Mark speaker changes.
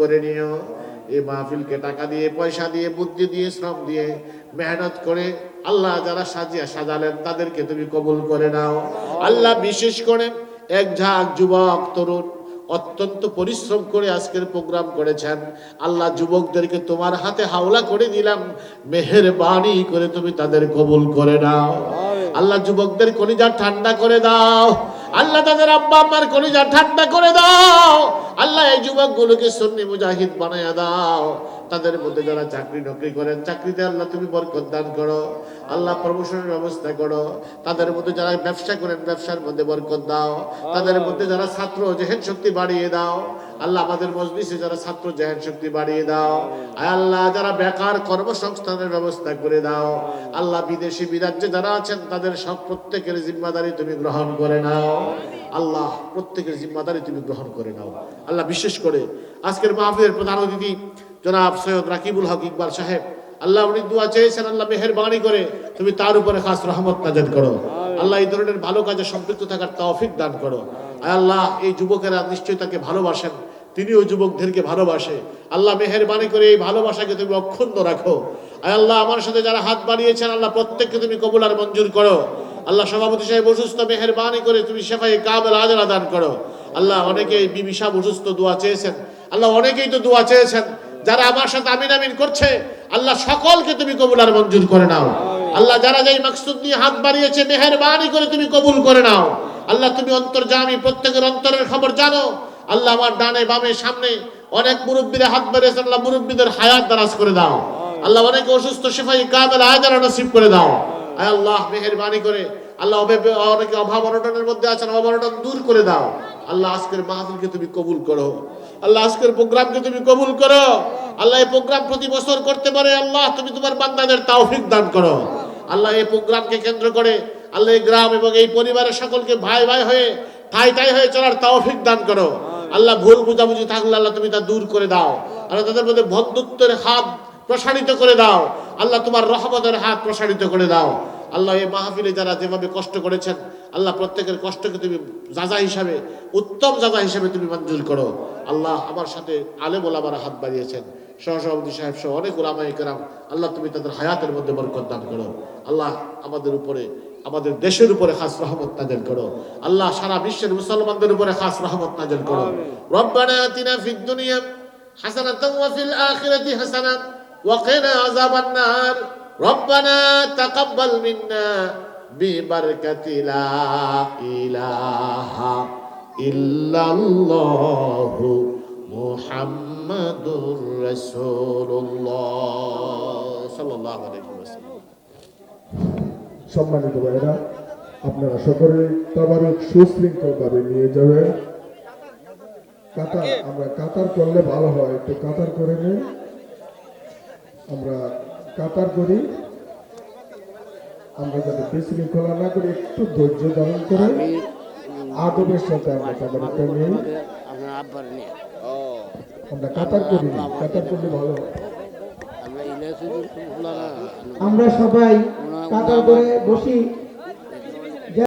Speaker 1: করে নিও। এই মাহফিলকে টাকা দিয়ে, পয়সা দিয়ে, বুদ্ধি দিয়ে, শ্রম দিয়ে, মেহনত করে আল্লাহ যারা সাজিয়া সাজালেন, তাদেরকে তুমি কবুল করে নাও। আল্লাহ বিশেষ করে এক ঝাঁক যুবক, তরুণ অত্যন্ত পরিশ্রম করে আজকের প্রোগ্রাম করেছেন। আল্লাহ যুবকদেরকে তোমার হাতে হাওলা করে দিলাম, মেহেরবানি করে তুমি তাদের কবুল করে নাও। আল্লাহ যুবকদের কলিজা ঠান্ডা করে দাও। আল্লাহ তাদের আব্বা আম্মার কলিজা ঠান্ডা করে দাও। আল্লাহ এই যুবকগুলোকে সন্নি মুজাহিদ বানায় দাও। তাদের মধ্যে যারা চাকরি নকরি করেন চাকরিতে আল্লাহ তুমি বরকত দান করো, আল্লাহ প্রমোশনের ব্যবস্থা করো। তাদের মধ্যে যারা ব্যবসা করেন, ব্যবসার মধ্যে বরকত দাও। তাদের মধ্যে যারা ছাত্র জেহেন শক্তি বাড়িয়ে দাও। আল্লাহ আমাদের মজলিসে যারা ছাত্র জেহেন শক্তি বাড়িয়ে দাও। আল্লাহ, যারা বেকার কর্মসংস্থানের ব্যবস্থা করে দাও। আল্লাহ বিদেশি বিরাজ্যে যারা আছেন, তাদের সব প্রত্যেকের জিম্মাদারি তুমি গ্রহণ করে নাও। আল্লাহ প্রত্যেকের জিম্মাদারি তুমি গ্রহণ করে নাও। আল্লাহ বিশেষ করে আজকের মাহফিলের প্রধান অতিথি জনাব সৈয়দ রাকিবুল হক ইকবাল সাহেব। আল্লাহ উনি দোয়া চেয়েছেন আল্লাহ মেহেরবানি করে তুমি তার উপরে খাস রহমত নাজেল করো। আল্লাহ এই ধরনের ভালো কাজে সম্পৃক্ত থাকার তৌফিক দান করো। আল্লাহ এই যুবকেরা নিশ্চয়ই তাকে ভালোবাসেন তিনিও যুবকদেরকে ভালোবাসে। আল্লাহ মেহেরবানি করে এই ভালোবাসাকে তুমি অক্ষুণ্ণ রাখো। আয় আল্লাহ আমার সাথে যারা হাত বাড়িয়েছেন আল্লাহ প্রত্যেককে তুমি কবুল আর মঞ্জুর করো। আল্লাহ সভাপতি সাহেব অসুস্থ, মেহেরবানি করে তুমি সেফাই কাবেল আজরা দান করো। আল্লাহ অনেকেই বিবি সাহেব অসুস্থ, দোয়া চেয়েছেন। আল্লাহ অনেকেই তো দোয়া চেয়েছেন। যারা আমার সাথে আমিন আমিন করছে, আল্লাহ সকলকে তুমি কবুল আর মঞ্জুর করে নাও। আল্লাহ যারা যেই মাকসুদ নিয়ে হাত বাড়িয়েছে, মেহেরবানি করে তুমি কবুল করে নাও। আল্লাহ তুমি অন্তর জামি প্রত্যেকের অন্তরের খবর জানো। আল্লাহ আমার ডানে বামে সামনে অনেক মুরব্বীরা হাত বাড়িয়েছে আল্লাহ মুরব্বীদের হায়াত দারাজ করে দাও। আল্লাহ অনেকে অসুস্থ সেফাই কাবেল আয়দারা নসিব করে দাও। আল্লাহ, মেহেরবানি করে। আল্লাহ অনেকে অভাব অনটনের মধ্যে আছেন, অভাব অনটন দূর করে দাও। আল্লাহ আজকের মাহফিলকে তুমি কবুল করো। আল্লাহ আজকের প্রোগ্রামকে তুমি কবুল করো। আল্লাহ এই প্রোগ্রাম প্রতি বছর করতে পারে আল্লাহ, তুমি তোমার বান্দাদের তাওফিক দান করো। আল্লাহ এই প্রোগ্রামকে কেন্দ্র করে আল্লাহ এই গ্রাম এবং এই পরিবারের সকলকে ভাই ভাই হয়ে, ঠাই ঠাই হয়ে চলার তাওফিক দান করো। আল্লাহ ভুল বুঝাবুঝি থাকলে আল্লাহ তুমি তা দূর করে দাও। আল্লাহ তাদের মধ্যে বন্ধুত্বের হাত প্রসারিত করে দাও। আল্লাহ তোমার রহমতের হাত প্রসারিত করে দাও। আল্লাহ এই মাহফিলে যারা যেভাবে কষ্ট করেছেন আল্লাহ প্রত্যেকের কষ্টকে তুমি যাজা হিসাবে উত্তম যাজা হিসাবে তুমি মঞ্জুর করো। আল্লাহ আমার সাথে আলে বলাবার হাত বাড়িয়েছেন। সহসভাপতি সাহেব সহ অনেক ওলামাই কেরাম আল্লাহ তুমি তাদের হায়াতের মধ্যে বরকত দান করো। আল্লাহ আমাদের উপরে আমাদের দেশের উপরে খাস রহমত নাজেল করো। আল্লাহ সারা বিশ্বের মুসলমানদের উপরে খাস রহমত নাজেল করো। রব্বানা আতিনা ফিদ দুনিয়া হাসানাতাও ওয়া ফিল আখিরাতি হাসানা ওয়া কিনা আযাবান নার। রব্বানা তাকাব্বাল মিন্না বিবারকাতি লা ইলাহা ইল্লাল্লাহু মুহাম্মাদুর রাসূলুল্লাহ সাল্লাল্লাহু আলাইহি ওয়াসাল্লাম।
Speaker 2: সম্মানিত ভাইরা আপনারা সকলে তাবারক সুশৃঙ্খলভাবে নিয়ে যাবেন। কাতার, আমরা কাতার করলে ভালো হয়, একটু কাতার করে নিই। আমরা কাতার করি আমরা যাতে বিশৃঙ্খলা না করি একটু ধৈর্য ধারণ করে আদবের সাথে আমরা তাবারকটা
Speaker 3: করি
Speaker 2: আমরা কাতার করি কাতার করলে ভালো।
Speaker 4: আমরা সবাই কাতার করে বসি।